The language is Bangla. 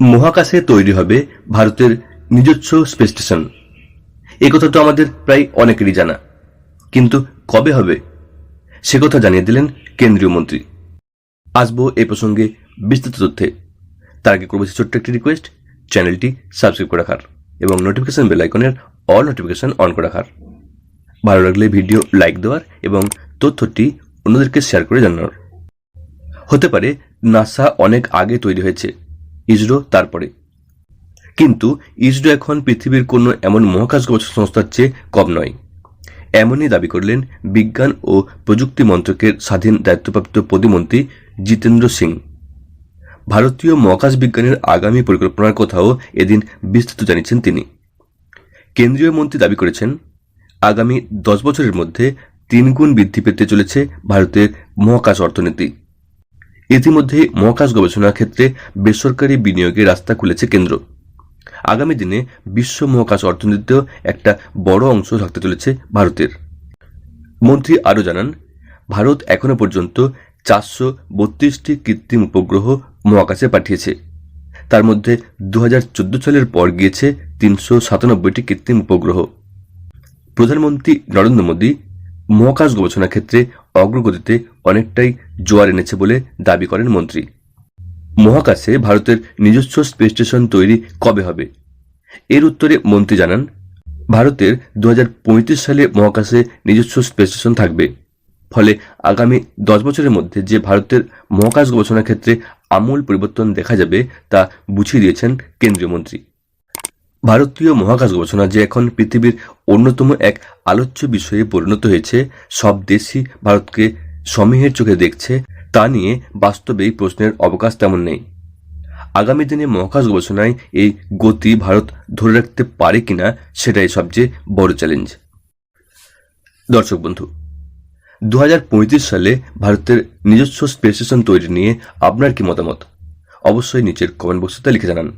মহাকাশে তৈরি হবে ভারতের নিজস্ব স্পেস স্টেশন এ কথা তো আমাদের প্রায় অনেকেরই জানা। কিন্তু কবে হবে? সে কথা জানিয়ে দিলেন কেন্দ্রীয় মন্ত্রী। আসব এ প্রসঙ্গে বিস্তৃত তথ্যে। তার আগে করব ছোট্ট একটি রিকোয়েস্ট চ্যানেলটি সাবস্ক্রাইব করে রাখার এবং নোটিফিকেশন বেল আইকনের অল নোটিফিকেশন অন করে রাখার। ভালো লাগলে ভিডিও লাইক দেওয়ার এবং তথ্যটি অন্যদেরকে শেয়ার করে জানানোর। হতে পারে নাসা অনেক আগে তৈরি হয়েছে। ইসরো তারপরে। কিন্তু ইসরো এখন পৃথিবীর কোনো এমন মহাকাশ গবেষণা সংস্থার চেয়ে কম নয়। এমনই দাবি করলেন বিজ্ঞান ও প্রযুক্তি মন্ত্রকের স্বাধীন দায়িত্বপ্রাপ্ত প্রতিমন্ত্রী জিতেন্দ্র সিং। ভারতীয় মহাকাশ বিজ্ঞানের আগামী পরিকল্পনার কথাও এদিন বিস্তৃত জানিয়েছেন তিনি। কেন্দ্রীয় মন্ত্রী দাবি করেছেন, আগামী দশ বছরের মধ্যে তিনগুণ বৃদ্ধি পেতে চলেছে ভারতের মহাকাশ অর্থনীতি। ইতিমধ্যে মহাকাশ গবেষণার ক্ষেত্রে বেসরকারি বিনিয়োগের রাস্তা খুলেছে কেন্দ্র। আগামী দিনে বিশ্ব মহাকাশ অর্থনীতিতেও একটা বড় অংশ থাকতে চলেছে ভারতের। মন্ত্রী আরও জানান, ভারত এখনও পর্যন্ত চারশো বত্রিশটি কৃত্রিম উপগ্রহ মহাকাশে পাঠিয়েছে। তার মধ্যে দু হাজার চোদ্দ সালের পর গিয়েছে তিনশো সাতানব্বইটি কৃত্রিম উপগ্রহ। প্রধানমন্ত্রী নরেন্দ্র মোদী মহাকাশ গবেষণা ক্ষেত্রে অগ্রগতিতে অনেকটাই জোয়ার এনেছে বলে দাবি করেন মন্ত্রী। মহাকাশে ভারতের নিজস্ব স্পেস স্টেশন তৈরি কবে হবে? এর উত্তরে মন্ত্রী জানান, ভারতের দুহাজার পঁয়ত্রিশ সালে মহাকাশে নিজস্ব স্পেস স্টেশন থাকবে। ফলে আগামী দশ বছরের মধ্যে যে ভারতের মহাকাশ গবেষণা ক্ষেত্রে আমূল পরিবর্তন দেখা যাবে তা বুঝিয়ে দিয়েছেন কেন্দ্রীয় মন্ত্রী। ভারতীয় মহাকাশ গবেষণা যে এখন পৃথিবীর অন্যতম এক আলোচ্য বিষয়ে পরিণত হয়েছে, সব দেশই ভারতকে সমীহের চোখে দেখছে, তা নিয়ে বাস্তবেই প্রশ্নের অবকাশ তেমন নেই। আগামী দিনে মহাকাশ গবেষণায় এই গতি ভারত ধরে রাখতে পারে কিনা সেটাই সবচেয়ে বড় চ্যালেঞ্জ। দর্শক বন্ধু দু হাজার পঁয়ত্রিশ সালে ভারতের নিজস্ব স্পেস স্টেশন তৈরি নিয়ে আপনার কি মতামত? অবশ্যই নিচের কমেন্ট বক্সে তা লিখে জানান।